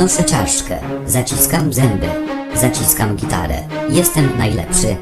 Noszę czaszkę, zaciskam zęby, zaciskam gitarę. Jestem najlepszy.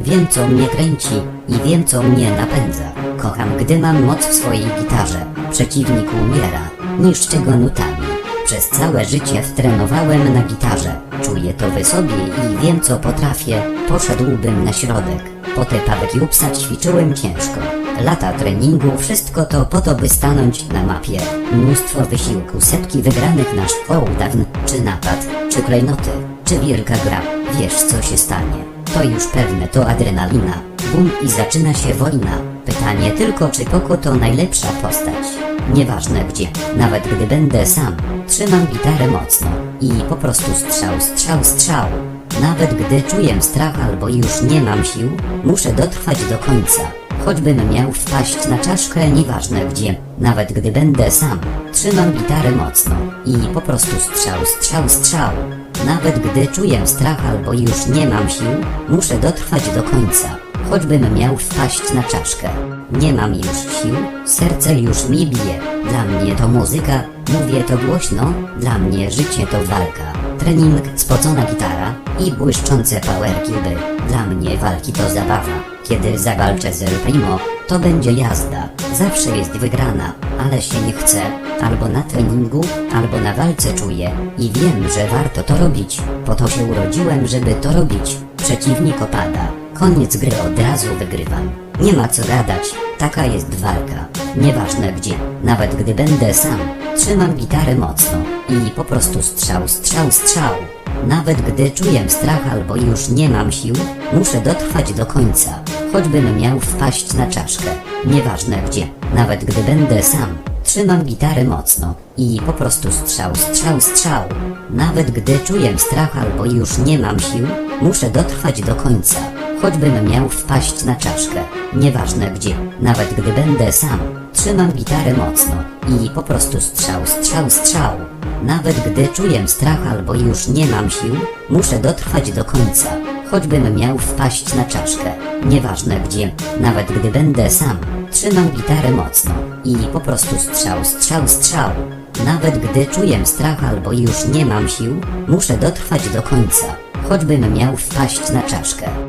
Wiem co mnie kręci i wiem co mnie napędza. Kocham gdy mam moc w swojej gitarze. Przeciwnik umiera, niszczę go nutami. Przez całe życie trenowałem na gitarze. Czuję to w sobie i wiem co potrafię. Poszedłbym na środek. Po te Jupsa ćwiczyłem ciężko. Lata treningu, wszystko to po to, by stanąć na mapie. Mnóstwo wysiłku, setki wygranych na showdown, czy napad, czy klejnoty, czy wielka gra. Wiesz co się stanie. To już pewne, to adrenalina. Bum i zaczyna się wojna. Pytanie tylko, czy Koko to najlepsza postać. Nieważne gdzie, nawet gdy będę sam, trzymam gitarę mocno i po prostu strzał, strzał, strzał. Nawet gdy czuję strach albo już nie mam sił, muszę dotrwać do końca. Choćbym miał wpaść na czaszkę, nieważne gdzie, nawet gdy będę sam, trzymam gitarę mocno i po prostu strzał, strzał, strzał. Nawet gdy czuję strach albo już nie mam sił, muszę dotrwać do końca. Choćbym miał wpaść na czaszkę. Nie mam już sił, serce już mi bije. Dla mnie to muzyka, mówię to głośno, dla mnie życie to walka. Trening, spocona gitara i błyszczące power cuby. Dla mnie walki to zabawa. Kiedy zawalczę z El Primo, to będzie jazda. Zawsze jest wygrana, ale się nie chce. Albo na treningu, albo na walce czuję i wiem, że warto to robić. Po to się urodziłem, żeby to robić. Przeciwnik opada. Koniec gry od razu wygrywam. Nie ma co gadać, taka jest walka. Nieważne gdzie, nawet gdy będę sam, trzymam gitarę mocno i po prostu strzał, strzał, strzał. Nawet gdy czuję strach albo już nie mam sił, muszę dotrwać do końca. Choćbym miał wpaść na czaszkę. Nieważne gdzie, nawet gdy będę sam, trzymam gitarę mocno i po prostu strzał, strzał, strzał. Nawet gdy czuję strach albo już nie mam sił, muszę dotrwać do końca. Choćbym miał wpaść na czaszkę. Nieważne gdzie, nawet gdy będę sam, trzymam gitarę mocno i po prostu strzał, strzał, strzał. Nawet gdy czuję strach albo już nie mam sił, muszę dotrwać do końca. Choćbym miał wpaść na czaszkę. Nieważne gdzie, nawet gdy będę sam, trzymam gitarę mocno i po prostu strzał, strzał, strzał. Nawet gdy czuję strach albo już nie mam sił, muszę dotrwać do końca. Choćbym miał wpaść na czaszkę.